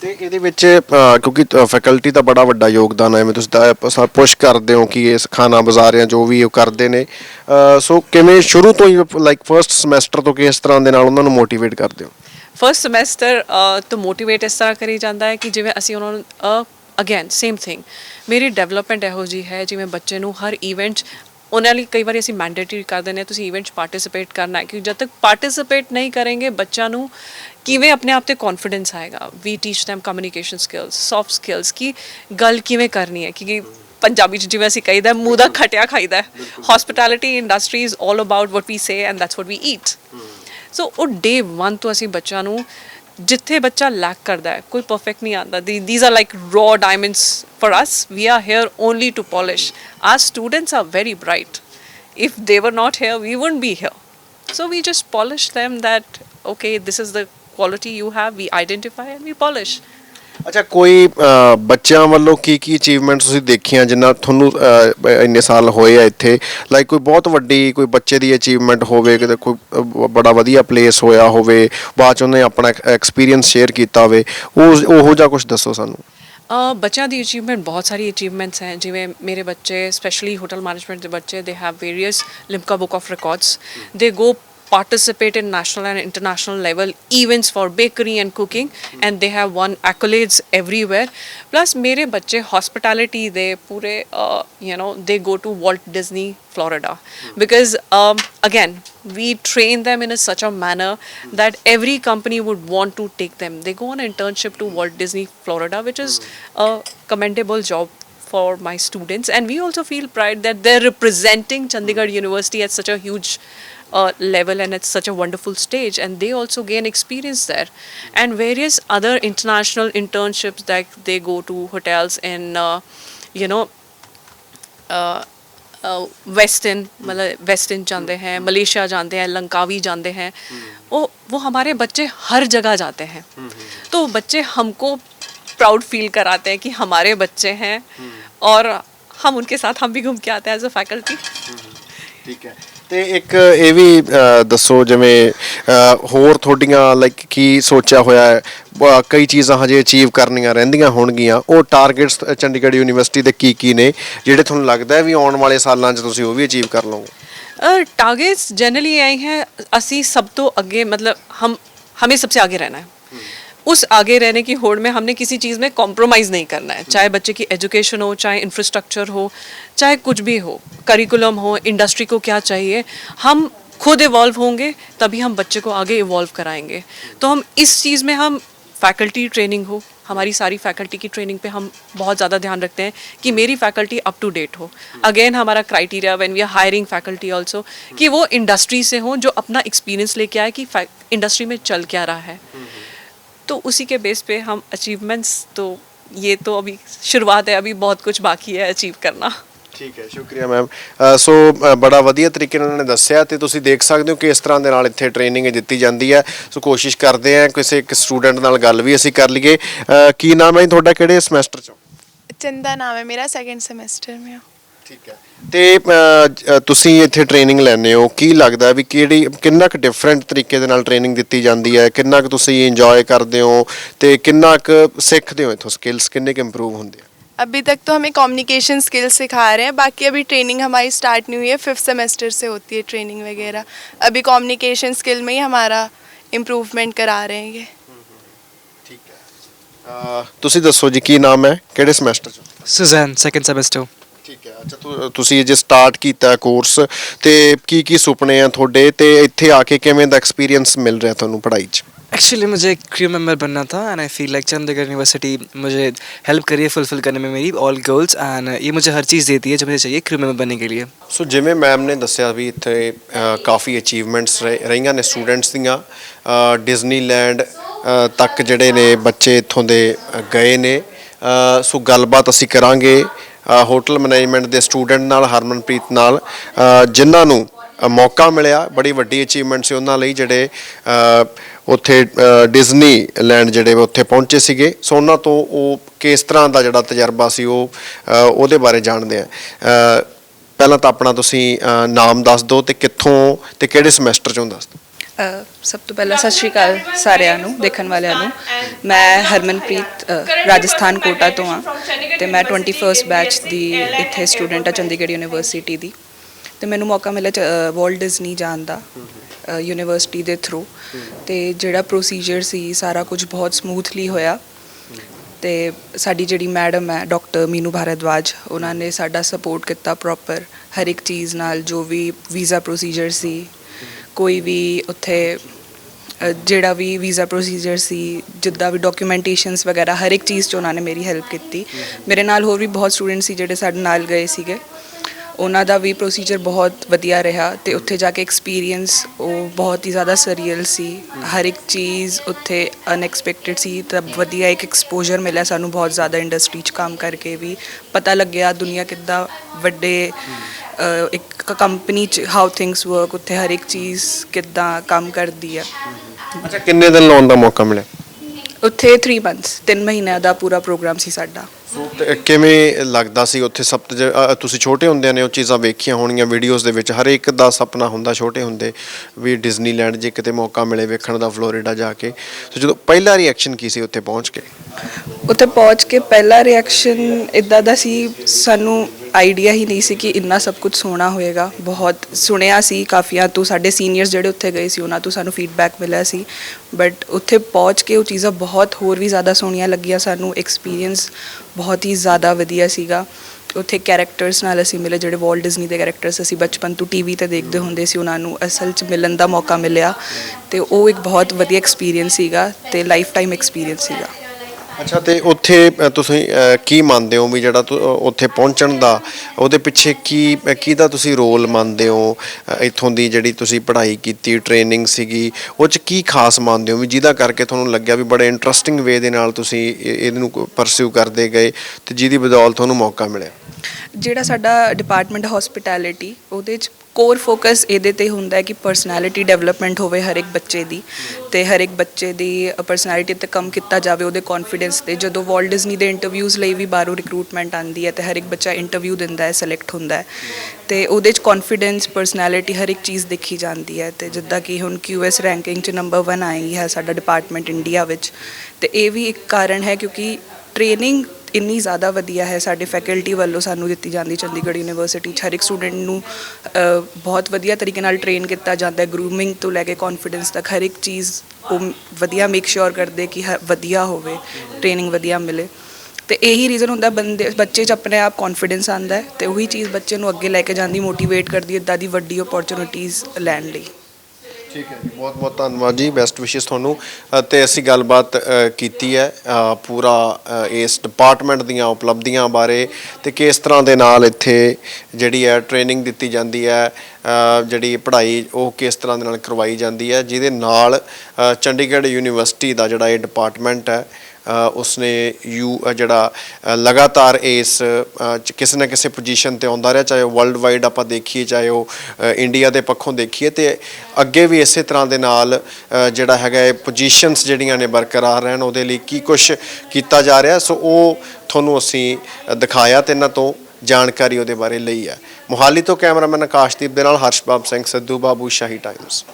ਤੇ ਇਹਦੇ ਵਿੱਚ ਅ, ਕਿਉਂਕਿ faculty ਦਾ ਬੜਾ ਵੱਡਾ ਯੋਗਦਾਨ ਹੈ ਮੈਂ ਤੁਸੀਂ ਪੁਸ਼ ਕਰਦੇ ਹੋ ਕਿ ਇਸ ਖਾਣਾ ਬਾਜ਼ਾਰ ਜਾਂ ਜੋ ਵੀ ਉਹ ਕਰਦੇ ਨੇ ਅ, ਸੋ ਕਿਵੇਂ ਸ਼ੁਰੂ ਤੋਂ ਹੀ ਲਾਈਕ ਫਰਸਟ ਸਮੈਸਟਰ ਤੋਂ ਕਿਸ ਤਰ੍ਹਾਂ ਦੇ ਨਾਲ ਉਹਨਾਂ ਨੂੰ ਮੋਟੀਵੇਟ ਕਰਦੇ ਹੋ? ਫਰਸਟ ਸਮੈਸਟਰ ਤੋਂ ਮੋਟੀਵੇਟ ਇਸ ਤਰ੍ਹਾਂ ਕਰੀ ਜਾਂਦਾ ਹੈ ਕਿ ਜਿਵੇਂ ਅਸੀਂ ਉਹਨਾਂ ਨੂੰ ਅਗੇਨ ਸੇਮ ਥਿੰਗ ਮੇਰੀ ਡਿਵੈਲਪਮੈਂਟ ਇਹੋ ਜੀ ਹੈ ਜਿਵੇਂ ਬੱਚੇ ਨੂੰ ਹਰ ਇਵੈਂਟ ਉਹਨਾਂ ਲਈ ਕਈ ਵਾਰੀ ਅਸੀਂ ਮੈਂਡੇਟਰੀ ਕਰ ਦਿੰਦੇ ਹਾਂ ਤੁਸੀਂ ਇਵੈਂਟ 'ਚ ਪਾਰਟਿਸਿਪੇਟ ਕਰਨਾ ਹੈ ਕਿਉਂਕਿ ਜਦ ਤੱਕ ਪਾਰਟਿਸਿਪੇਟ ਨਹੀਂ ਕਰਾਂਗੇ ਬੱਚਾ ਨੂੰ ਕਿਵੇਂ ਆਪਣੇ ਆਪ ਤੇ ਕੌਨਫੀਡੈਂਸ ਆਏਗਾ? We teach them communication skills soft skills ਕੀ ਗੱਲ ਕਿਵੇਂ ਕਰਨੀ ਹੈ? ਕਿਉਂਕਿ ਪੰਜਾਬੀ ਚ ਜਿਵੇਂ ਅਸੀਂ ਕਹੀਦਾ ਮੂੰਹ ਦਾ ਖਟਿਆ ਖਾਈਦਾ hospitality industry is 올 about what we say and that's what we eat so uh day 1 ਤੋਂ ਅਸੀਂ ਬੱਚਿਆਂ ਨੂੰ ਜਿੱਥੇ ਬੱਚਾ ਲੈਕ ਕਰਦਾ ਹੈ ਕੋਈ ਪਰਫੈਕਟ ਨਹੀਂ ਆਂਦਾ these are like raw diamonds for us we are here only to polish our students are very bright if they were not here we wouldn't be here so we just polish them that okay this is the quality you have we identify and we polish ਅੱਛਾ ਕੋਈ ਅ, ਬੱਚਿਆਂ ਵੱਲੋਂ ਕੀ ਕੀ achievement ਤੁਸੀਂ ਦੇਖੀਆਂ ਜਿੰਨਾ ਤੁਹਾਨੂੰ ਅ, ਬ- ਇੰਨੇ ਸਾਲ ਹੋਏ ਆ ਇੱਥੇ? ਲਾਈਕ ਕੋਈ ਬਹੁਤ ਵੱਡੀ ਕੋਈ ਬੱਚੇ ਦੀ ਅਚੀਵਮੈਂਟ ਹੋਵੇ ਕਿਤੇ ਕੋਈ ਅ, ਬ- ਬੜਾ ਵਧੀਆ ਪਲੇਸ ਹੋਇਆ ਹੋਵੇ ਬਾਅਦ ਚ ਉਹਨੇ ਆਪਣਾ ਐਕਸਪੀਰੀਅੰਸ ਸ਼ੇਅਰ ਕੀਤਾ ਹੋਵੇ ਉਹ ਉਹੋ ਜਿਹਾ ਕੁਝ ਦੱਸੋ ਸਾਨੂੰ। ਅ, ਬੱਚਿਆਂ ਦੀ ਅਚੀਵਮੈਂਟ ਬਹੁਤ ਸਾਰੀ ਅਚੀਵਮੈਂਟਸ ਹੈ ਜਿਵੇਂ ਮੇਰੇ ਬੱਚੇ ਸਪੈਸ਼ਲੀ ਹੋਟਲ ਮੈਨੇਜਮੈਂਟ ਦੇ ਬੱਚੇ they have various Limca book of records they go participate in national and international level events for bakery and cooking and they have won accolades everywhere. Plus mere bacche hospitality they pure uh, you know they go to Walt Disney Florida. Because um, again we train them in a, such a manner that every company would want to take them. They go on internship to Walt Disney Florida which is a commendable job for my students. And we also feel pride that they're representing Chandigarh University at such a huge uh, level and it's such a wonderful stage and they also gain experience there and various other international internships that they go to hotels in uh, you know uh, western मतलब western जाते हैं Malaysia जाते हैं Langkawi जाते हैं वो वो हमारे बच्चे हर जगह जाते हैं तो बच्चे हमको प्राउड फील कराते हैं कि हमारे बच्चे हैं और हम उनके साथ हम भी घूम के आते हैं एज अ फैकल्टी ठीक है ਤੇ ਇੱਕ ਇਹ ਵੀ ਅ, ਦੱਸੋ ਜਿਵੇਂ ਅ, ਹੋਰ ਤੁਹਾਡੀਆਂ ਲਾਈਕ ਕੀ ਸੋਚਿਆ ਹੋਇਆ ਹੈ ਬ- ਕਈ ਚੀਜ਼ਾਂ ਹਜੇ ਅਚੀਵ ਕਰਨੀਆਂ ਰਹਿੰਦੀਆਂ ਹੋਣਗੀਆਂ ਉਹ ਟਾਰਗੇਟਸ ਚੰਡੀਗੜ੍ਹ ਯੂਨੀਵਰਸਿਟੀ ਦੇ ਕੀ ਕੀ ਨੇ ਜਿਹੜੇ ਤੁਹਾਨੂੰ ਲੱਗਦਾ ਹੈ ਵੀ ਆਉਣ ਵਾਲੇ ਸਾਲਾਂ 'ਚ ਤੁਸੀਂ ਉਹ ਵੀ ਅਚੀਵ ਕਰ ਲਓਗੇ टारगेट्स जनरली आए हैं असी सब तो आगे मतलब हम हमें सबसे आगे रहना है उस आगे रहने की होड़ में हमने किसी चीज़ में कॉम्प्रोमाइज़ नहीं करना है। चाहे बच्चे की एजुकेशन हो, चाहे इंफ्रास्ट्रक्चर हो, चाहे कुछ भी हो करिकुलम हो इंडस्ट्री को क्या चाहिए, हम खुद इवॉल्व होंगे, तभी हम बच्चे को आगे इवॉल्व कराएँगे। तो हम इस चीज़ में हम फैकल्टी ट्रेनिंग हो, हमारी सारी फैकल्टी की ट्रेनिंग पे हम बहुत ज़्यादा ध्यान रखते हैं कि मेरी फैकल्टी अप टू डेट हो। अगेन हमारा criteria when we are hiring faculty also कि वो इंडस्ट्री से हो, जो अपना एक्सपीरियंस लेके आए कि इंडस्ट्री में चल क्या रहा है। तो उसी के बेस पे हम अचीवमेंट्स तो ये तो अभी शुरुआत है अभी बहुत कुछ बाकी है अचीव करना ਠੀਕ ਹੈ ਸ਼ੁਕਰੀਆ ਮੈਮ ਸੋ ਅ, ਬੜਾ ਵਧੀਆ ਤਰੀਕੇ ਨਾਲ ਉਹਨਾਂ ਨੇ ਦੱਸਿਆ ਤੇ ਤੁਸੀਂ ਦੇਖ ਸਕਦੇ ਹੋ ਕਿ ਇਸ ਤਰ੍ਹਾਂ ਦੇ ਨਾਲ ਇੱਥੇ ਟ੍ਰੇਨਿੰਗ ਦਿੱਤੀ ਜਾਂਦੀ ਹੈ ਸੋ ਕੋਸ਼ਿਸ਼ ਕਰਦੇ ਆ ਕਿਸੇ ਇੱਕ ਸਟੂਡੈਂਟ ਨਾਲ ਗੱਲ ਵੀ ਅਸੀਂ ਕਰ ਲਈਏ ਅ, ਕੀ ਨਾਮ ਹੈ ਜੀ ਤੁਹਾਡਾ ਕਿਹੜੇ ਸਮੈਸਟਰ ਚੋਂ ਚੰਦਾ ਨਾਮ ਹੈ ਮੇਰਾ ਸੈਕੰਡ ਸਮੈਸਟਰ ਮੇਂ ਠੀਕ ਹੈ ਤੇ ਅ, ਜ- ਤੁਸੀਂ ਇੱਥੇ ਟ੍ਰੇਨਿੰਗ ਲੈਂਦੇ ਹੋ ਕੀ ਲੱਗਦਾ ਵੀ ਕਿਹੜੀ ਕਿੰਨਾ ਕੁ ਡਿਫਰੈਂਟ ਤਰੀਕੇ ਦੇ ਨਾਲ ਟ੍ਰੇਨਿੰਗ ਦਿੱਤੀ ਜਾਂਦੀ ਹੈ ਕਿੰਨਾ ਕੁ ਤੁਸੀਂ ਇੰਜੋਏ ਕਰਦੇ ਹੋ ਤੇ ਕਿੰਨਾ ਕੁ ਸਿੱਖਦੇ ਹੋ ਇੱਥੋਂ ਸਕਿੱਲਸ ਕਿੰਨੇ ਕੁ ਇੰਪਰੂਵ ਹੁੰਦੇ ਆ अभी तक तो हमें कम्युनिकेशन स्किल्स सिखा रहे हैं बाकी अभी ट्रेनिंग हमारी स्टार्ट नहीं हुई है फिफ्थ सेमेस्टर से होती है ट्रेनिंग वगैरह अभी कम्युनिकेशन स्किल में ही हमारा इम्प्रूवमेंट करा रहे हैं ये ਠੀਕ ਹੈ ਤੁਸੀਂ ਦੱਸੋ ਜੀ ਕੀ ਨਾਮ ਹੈ ਕਿਹੜੇ ਸਮੈਸਟਰ ਚੋਂ Suzanne, second semester. ਠੀਕ ਹੈ ਅੱਛਾ ਤੁ- ਤੁਸੀਂ ਜੇ ਸਟਾਰਟ ਕੀਤਾ ਕੋਰਸ ਤੇ ਕੀ ਕੀ ਸੁਪਨੇ ਆ ਤੁਹਾਡੇ ਤੇ ਇੱਥੇ ਆ ਕੇ ਕਿਵੇਂ ਦਾ ਐਕਸਪੀਰੀਅੰਸ ਮਿਲ ਰਿਹਾ ਤੁਹਾਨੂੰ ਪੜ੍ਹਾਈ 'ਚ एक्चुअली मुझे एक क्रू मेंबर बनना था and I feel like Chandigarh university मुझे हेल्प करिए फुलफिल करने में मेरी ऑल गोल्स एंड ये मुझे हर चीज़ देती है जो मुझे चाहिए क्रू मेंबर बनने के लिए ਸੋ ਜਿਵੇਂ ਮੈਮ ਨੇ ਦੱਸਿਆ ਵੀ ਇੱਥੇ ਅ, ਕਾਫੀ ਅਚੀਵਮੈਂਟਸ ਰਹੀਆਂ ਨੇ ਸਟੂਡੈਂਟਸ ਦੀਆਂ ਅ, ਡਿਜ਼ਨੀਲੈਂਡ ਅ, ਤੱਕ ਜਿਹੜੇ ਨੇ ਬੱਚੇ ਇੱਥੋਂ ਦੇ ਅ, ਗਏ ਨੇ ਅ, ਸੋ ਗੱਲਬਾਤ ਅਸੀਂ ਕਰਾਂਗੇ ਅ, ਹੋਟਲ ਮੈਨੇਜਮੈਂਟ ਦੇ ਸਟੂਡੈਂਟ ਨਾਲ, ਹਰਮਨਪ੍ਰੀਤ ਨਾਲ ਜਿਨ੍ਹਾਂ ਨੂੰ ਮੌਕਾ ਮਿਲਿਆ। ਬੜੀ ਵੱਡੀ ਅਚੀਵਮੈਂਟ ਸੀ ਉਹਨਾਂ ਲਈ ਜਿਹੜੇ ਉੱਥੇ ਡਿਜ਼ਨੀ ਲੈਂਡ ਜਿਹੜੇ ਉੱਥੇ ਪਹੁੰਚੇ ਸੀਗੇ। ਸੋ ਉਹਨਾਂ ਤੋਂ ਉਹ ਕਿਸ ਤਰ੍ਹਾਂ ਦਾ ਜਿਹੜਾ ਤਜਰਬਾ ਸੀ ਉਹ ਉਹਦੇ ਬਾਰੇ ਜਾਣਦੇ ਆ। ਪਹਿਲਾਂ ਤਾਂ ਆਪਣਾ ਤੁਸੀਂ ਨਾਮ ਦੱਸ ਦਿਓ ਤੇ ਕਿੱਥੋਂ ਤੇ ਕਿਹੜੇ ਸਮੈਸਟਰ ਚੋਂ ਦੱਸ ਦਿਓ? ਅ, ਸਭ ਤੋਂ ਪਹਿਲਾਂ ਸਤਿ ਸ਼੍ਰੀ ਅਕਾਲ ਸਾਰਿਆਂ ਨੂੰ ਦੇਖਣ ਵਾਲਿਆਂ ਨੂੰ। ਮੈਂ ਹਰਮਨਪ੍ਰੀਤ ਅ, ਰਾਜਸਥਾਨ ਕੋਟਾ ਤੋਂ ਆ ਤੇ ਮੈਂ 21st ਬੈਚ ਦੀ ਇੱਥੇ ਸਟੂਡੈਂਟ ਆ ਚੰਡੀਗੜ੍ਹ ਯੂਨੀਵਰਸਿਟੀ ਦੀ। ਤੇ ਮੈਨੂੰ ਮੌਕਾ ਮਿਲਿਆ ਵਾਲਟ ਡਿਜ਼ਨੀ ਜਾਣ ਦਾ ਯੂਨੀਵਰਸਿਟੀ ਦੇ ਥਰੂ ਤੇ ਜਿਹੜਾ ਪ੍ਰੋਸੀਜਰ ਸੀ ਸਾਰਾ ਕੁਝ ਬਹੁਤ ਸਮੂਥਲੀ ਹੋਇਆ। ਤੇ ਸਾਡੀ ਜਿਹੜੀ ਮੈਡਮ ਹੈ ਡਾਕਟਰ ਮੀਨੂ ਭਾਰਦਵਾਜ ਉਹਨਾਂ ਨੇ ਸਾਡਾ ਸਪੋਰਟ ਕੀਤਾ ਪ੍ਰੋਪਰ ਹਰ ਇੱਕ ਚੀਜ਼ ਨਾਲ ਜੋ ਵੀ ਵੀਜ਼ਾ ਪ੍ਰੋਸੀਜਰ ਸੀ ਕੋਈ ਵੀ ਉੱਥੇ ਜਿਹੜਾ ਵੀ ਵੀਜ਼ਾ ਪ੍ਰੋਸੀਜਰ ਸੀ, ਜਿੱਦਾਂ ਵੀ ਡਾਕੂਮੈਂਟੇਸ਼ਨਸ ਵਗੈਰਾ, ਹਰ ਇੱਕ ਚੀਜ਼ 'ਚ ਉਹਨਾਂ ਨੇ ਮੇਰੀ ਹੈਲਪ ਕੀਤੀ। ਮੇਰੇ ਨਾਲ ਹੋਰ ਵੀ ਬਹੁਤ ਸਟੂਡੈਂਟ ਸੀ ਜਿਹੜੇ ਸਾਡੇ ਨਾਲ ਗਏ ਸੀਗੇ। ਉਹਨਾਂ ਦਾ ਵੀ ਪ੍ਰੋਸੀਜਰ ਬਹੁਤ ਵਧੀਆ ਰਿਹਾ ਤੇ ਉੱਥੇ ਜਾ ਕੇ ਐਕਸਪੀਰੀਅੰਸ ਉਹ ਬਹੁਤ ਹੀ ਜ਼ਿਆਦਾ ਸਰੀਅਲ ਸੀ। ਹਰ ਇੱਕ ਚੀਜ਼ ਉੱਥੇ ਅਨਐਕਸਪੈਕਟਿਡ ਸੀ, ਤਾਂ ਵਧੀਆ ਇੱਕ ਐਕਸਪੋਜ਼ਰ ਮਿਲਿਆ ਸਾਨੂੰ ਬਹੁਤ ਜ਼ਿਆਦਾ ਇੰਡਸਟਰੀ 'ਚ ਕੰਮ ਕਰਕੇ ਵੀ। ਪਤਾ ਲੱਗਿਆ ਦੁਨੀਆ ਕਿੱਦਾਂ ਵੱਡੇ ਇੱਕ ਕੰਪਨੀ 'ਚ ਹਾਊ ਥਿੰਗਸ ਵਰਕ ਉੱਥੇ ਹਰ ਇੱਕ ਚੀਜ਼ ਕਿੱਦਾਂ ਕੰਮ ਕਰਦੀ ਆ। ਅੱਛਾ ਕਿੰਨੇ ਦਿਨ ਲਾਉਣ ਦਾ ਮੌਕਾ ਮਿਲਿਆ? ਉੱਥੇ 3 ਮੰਥਸ 3 ਮਹੀਨਿਆਂ ਦਾ ਪੂਰਾ ਪ੍ਰੋਗਰਾਮ ਸੀ ਸਾਡਾ। ਸੋ ਤੇ ਕਿਵੇਂ ਲੱਗਦਾ ਸੀ ਉੱਥੇ ਸਭ ਤੋਂ ਜ- ਅ, ਤੁਸੀਂ ਛੋਟੇ ਹੁੰਦਿਆਂ ਨੇ ਉਹ ਚੀਜ਼ਾਂ ਵੇਖੀਆਂ ਹੋਣਗੀਆਂ ਵੀਡੀਓਜ਼ ਦੇ ਵਿੱਚ ਹਰ ਇੱਕ ਦਾ ਸੁਪਨਾ ਹੁੰਦਾ ਛੋਟੇ ਹੁੰਦੇ ਵੀ ਡਿਜ਼ਨੀਲੈਂਡ ਜੇ ਕਿਤੇ ਮੌਕਾ ਮਿਲੇ ਵੇਖਣ ਦਾ ਫਲੋਰੀਡਾ ਜਾ ਕੇ। ਸੋ ਜਦੋਂ ਪਹਿਲਾ ਰਿਐਕਸ਼ਨ ਕੀ ਸੀ ਉੱਥੇ ਪਹੁੰਚ ਕੇ? ਉੱਥੇ ਪਹੁੰਚ ਕੇ ਪਹਿਲਾ ਰਿਐਕਸ਼ਨ ਇਦਾਂ ਦਾ ਸੀ ਸਾਨੂੰ ਆਈਡੀਆ ਹੀ ਨਹੀਂ ਸੀ ਕਿ ਇੰਨਾ ਸਭ ਕੁਝ ਸੋਹਣਾ ਹੋਏਗਾ। ਬਹੁਤ ਸੁਣਿਆ ਸੀ ਕਾਫੀਆਂ ਤੋਂ, ਸਾਡੇ ਸੀਨੀਅਰਸ ਜਿਹੜੇ ਉੱਥੇ ਗਏ ਸੀ, ਉਹਨਾਂ ਤੋਂ ਸਾਨੂੰ ਫੀਡਬੈਕ ਮਿਲਿਆ ਸੀ। ਬਟ ਉੱਥੇ ਪਹੁੰਚ ਕੇ ਉਹ ਚੀਜ਼ਾਂ ਬਹੁਤ ਹੋਰ ਵੀ ਜ਼ਿਆਦਾ ਸੋਹਣੀਆਂ ਲੱਗੀਆਂ ਸਾਨੂੰ ਐਕਸਪੀਰੀਅੰਸ ਬਹੁਤ ਹੀ ਜ਼ਿਆਦਾ ਵਧੀਆ ਸੀਗਾ। ਉੱਥੇ ਕੈਰੈਕਟਰਸ ਨਾਲ ਅਸੀਂ ਮਿਲੇ, ਜਿਹੜੇ ਵਾਲਟ ਡਿਜ਼ਨੀ ਦੇ ਕੈਰੈਕਟਰਸ ਅਸੀਂ ਬਚਪਨ ਤੋਂ ਟੀਵੀ ਤੇ ਦੇਖਦੇ ਹੁੰਦੇ ਸੀ, ਉਹਨਾਂ ਨੂੰ ਅਸਲ 'ਚ ਮਿਲਣ ਦਾ ਮੌਕਾ ਮਿਲਿਆ। ਤੇ ਉਹ ਇੱਕ ਬਹੁਤ ਵਧੀਆ ਐਕਸਪੀਰੀਅੰਸ ਸੀਗਾ ਤੇ ਲਾਈਫ ਟਾਈਮ ਐਕਸਪੀਰੀਅੰਸ ਸੀਗਾ। ਅੱਛਾ ਤੇ ਉੱਥੇ ਅ, ਤੁਸੀਂ ਅ, ਕੀ ਮੰਨਦੇ ਹੋ ਵੀ ਜਿਹੜਾ ਤੁ- ਅ, ਉੱਥੇ ਪਹੁੰਚਣ ਦਾ ਉਹਦੇ ਪਿੱਛੇ ਕੀ ਅ, ਕਿਹਦਾ ਤੁਸੀਂ ਰੋਲ ਮੰਨਦੇ ਹੋ? ਅ, ਇੱਥੋਂ ਦੀ ਜਿਹੜੀ ਤੁਸੀਂ ਪੜ੍ਹਾਈ ਕੀਤੀ ਟ੍ਰੇਨਿੰਗ ਸੀਗੀ ਉਹ ਚ ਕੀ ਖਾਸ ਮੰਨਦੇ ਹੋ ਵੀ ਜਿਹਦਾ ਕਰਕੇ ਤੁਹਾਨੂੰ ਲੱਗਿਆ ਵੀ ਬੜੇ ਇੰਟਰਸਟਿੰਗ ਵੇ ਦੇ ਨਾਲ ਤੁਸੀਂ ਇਹ- ਇਹਨੂੰ ਪਰਸਿਊ ਕਰਦੇ ਗਏ ਤੇ ਜਿਹਦੀ ਬਦੌਲਤ ਤੁਹਾਨੂੰ ਮੌਕਾ ਮਿਲਿਆ? ਜਿਹੜਾ ਸਾਡਾ ਡਿਪਾਰਟਮੈਂਟ ਹਸਪਿਟੈਲਿਟੀ ਉਹਦੇ ਚ ਕੋਰ ਫੋਕਸ ਇਹਦੇ ਤੇ ਹੁੰਦਾ ਹੈ ਕਿ ਪਰਸਨੈਲਿਟੀ ਡਿਵੈਲਪਮੈਂਟ ਹੋਵੇ ਹਰ ਇੱਕ ਬੱਚੇ ਦੀ ਤੇ ਹਰ ਇੱਕ ਬੱਚੇ ਦੀ ਪਰਸਨੈਲਿਟੀ ਤੇ ਕੰਮ ਕੀਤਾ ਜਾਵੇ ਉਹਦੇ ਕੌਨਫੀਡੈਂਸ ਤੇ। ਜਦੋਂ ਵਾਲਟ ਡਿਜ਼ਨੀ ਦੇ ਇੰਟਰਵਿਊਜ਼ ਲਈ ਵੀ ਬਾਹਰੋਂ ਰਿਕਰੂਟਮੈਂਟ ਆਂਦੀ ਹੈ ਤੇ ਹਰ ਇੱਕ ਬੱਚਾ ਇੰਟਰਵਿਊ ਦਿੰਦਾ ਹੈ ਸਿਲੈਕਟ ਹੁੰਦਾ ਹੈ ਤੇ ਉਹਦੇ ਚ ਕੌਨਫੀਡੈਂਸ ਪਰਸਨੈਲਿਟੀ ਹਰ ਇੱਕ ਚੀਜ਼ ਦੇਖੀ ਜਾਂਦੀ ਹੈ ਤੇ ਜਿੱਦਾਂ ਕਿ ਹੁਣ QS ਰੈਂਕਿੰਗ ਚ ਨੰਬਰ 1 ਆਈ ਹੈ ਸਾਡਾ ਡਿਪਾਰਟਮੈਂਟ ਇੰਡੀਆ ਵਿੱਚ ਤੇ ਇਹ ਵੀ ਇੱਕ ਕਾਰਨ ਹੈ ਕਿਉਂਕਿ ਟ੍ਰੇਨਿੰਗ ਇੰਨੀ ਜ਼ਿਆਦਾ ਵਧੀਆ ਹੈ ਸਾਡੇ ਫੈਕਲਟੀ ਵੱਲੋਂ ਸਾਨੂੰ ਦਿੱਤੀ ਜਾਂਦੀ ਚੰਡੀਗੜ੍ਹ ਯੂਨੀਵਰਸਿਟੀ 'ਚ ਹਰ ਇੱਕ ਸਟੂਡੈਂਟ ਨੂੰ ਅ, ਬਹੁਤ ਵਧੀਆ ਤਰੀਕੇ ਨਾਲ ਟ੍ਰੇਨ ਕੀਤਾ ਜਾਂਦਾ ਹੈ ਗਰੂਮਿੰਗ ਤੋਂ ਲੈ ਕੇ ਕੌਨਫੀਡੈਂਸ ਤੱਕ ਹਰ ਇੱਕ ਚੀਜ਼ ਉਹ ਵਧੀਆ ਮੇਕ ਸ਼ੋਰ ਕਰਦੇ ਕਿ ਹ- ਵਧੀਆ ਹੋਵੇ ਟ੍ਰੇਨਿੰਗ ਵਧੀਆ ਮਿਲੇ। ਤੇ ਇਹੀ ਰੀਜ਼ਨ ਹੁੰਦਾ ਬੰਦੇ ਬੱਚੇ 'ਚ ਆਪਣੇ ਆਪ ਕੌਨਫੀਡੈਂਸ ਆਉਂਦਾ ਹੈ ਤੇ ਉਹੀ ਚੀਜ਼ ਬੱਚੇ ਨੂੰ ਅੱਗੇ ਲੈ ਕੇ ਜਾਂਦੀ ਮੋਟੀਵੇਟ ਕਰਦੀ ਹੈ ਇਦਾਂ ਦੀ ਵੱਡੀ ਓਪਰਚੁਨਿਟੀਆਂ ਲੈਣ ਲਈ। ਠੀਕ ਹੈ ਜੀ ਬਹੁਤ ਬਹੁਤ ਧੰਨਵਾਦ ਜੀ ਬੈਸਟ ਵਿਸ਼ੇਸ ਤੁਹਾਨੂੰ। ਅ, ਤੇ ਅਸੀਂ ਗੱਲਬਾਤ ਅ, ਕੀਤੀ ਹੈ ਅ, ਪੂਰਾ ਅ, ਇਸ ਡਿਪਾਰਟਮੈਂਟ ਦੀਆਂ ਉਪਲਬਧੀਆਂ ਬਾਰੇ ਤੇ ਕਿਸ ਤਰ੍ਹਾਂ ਦੇ ਨਾਲ ਇੱਥੇ ਜਿਹੜੀ ਹੈ ਟ੍ਰੇਨਿੰਗ ਦਿੱਤੀ ਜਾਂਦੀ ਹੈ ਅ, ਜਿਹੜੀ ਪੜ੍ਹਾਈ ਉਹ ਕਿਸ ਤਰ੍ਹਾਂ ਦੇ ਨਾਲ ਕਰਵਾਈ ਜਾਂਦੀ ਹੈ ਜਿਹਦੇ ਨਾਲ ਅ, ਚੰਡੀਗੜ੍ਹ ਯੂਨੀਵਰਸਿਟੀ ਦਾ ਜਿਹੜਾ ਇਹ ਡਿਪਾਰਟਮੈਂਟ ਹੈ ਉਸਨੇ ਯੂ ਜਿਹੜਾ ਲਗਾਤਾਰ ਇਸ ਕਿਸੇ ਨਾ ਕਿਸੇ ਪੋਜੀਸ਼ਨ ਤੇ ਆਉਂਦਾ ਰਿਹਾ, ਚਾਹੇ ਉਹ ਵਰਲਡ ਵਾਈਡ ਆਪਾਂ ਦੇਖੀਏ, ਚਾਹੇ ਉਹ ਇੰਡੀਆ ਦੇ ਪੱਖੋਂ ਦੇਖੀਏ, ਤੇ ਅੱਗੇ ਵੀ ਇਸੇ ਤਰ੍ਹਾਂ ਦੇ ਨਾਲ ਜਿਹੜਾ ਹੈਗਾ ਇਹ ਪੋਜੀਸ਼ਨਸ ਜਿਹੜੀਆਂ ਨੇ ਬਰਕਰਾਰ ਰਹਿਣ, ਉਹਦੇ ਲਈ ਕੀ ਕੁਝ ਕੀਤਾ ਜਾ ਰਿਹਾ, ਸੋ ਉਹ ਤੁਹਾਨੂੰ ਅਸੀਂ ਦਿਖਾਇਆ ਤੇ ਇਹਨਾਂ ਤੋਂ ਜਾਣਕਾਰੀ ਉਹਦੇ ਬਾਰੇ ਲਈ ਹੈ। ਮੋਹਾਲੀ ਤੋਂ ਕੈਮਰਾਮੈਨ ਆਕਾਸ਼ਦੀਪ ਦੇ ਨਾਲ ਹਰਸ਼ਬਾਬ ਸਿੰਘ, ਸਿੱਧੂ ਬਾਬੂ, ਸ਼ਾਹੀ ਟਾਈਮਸ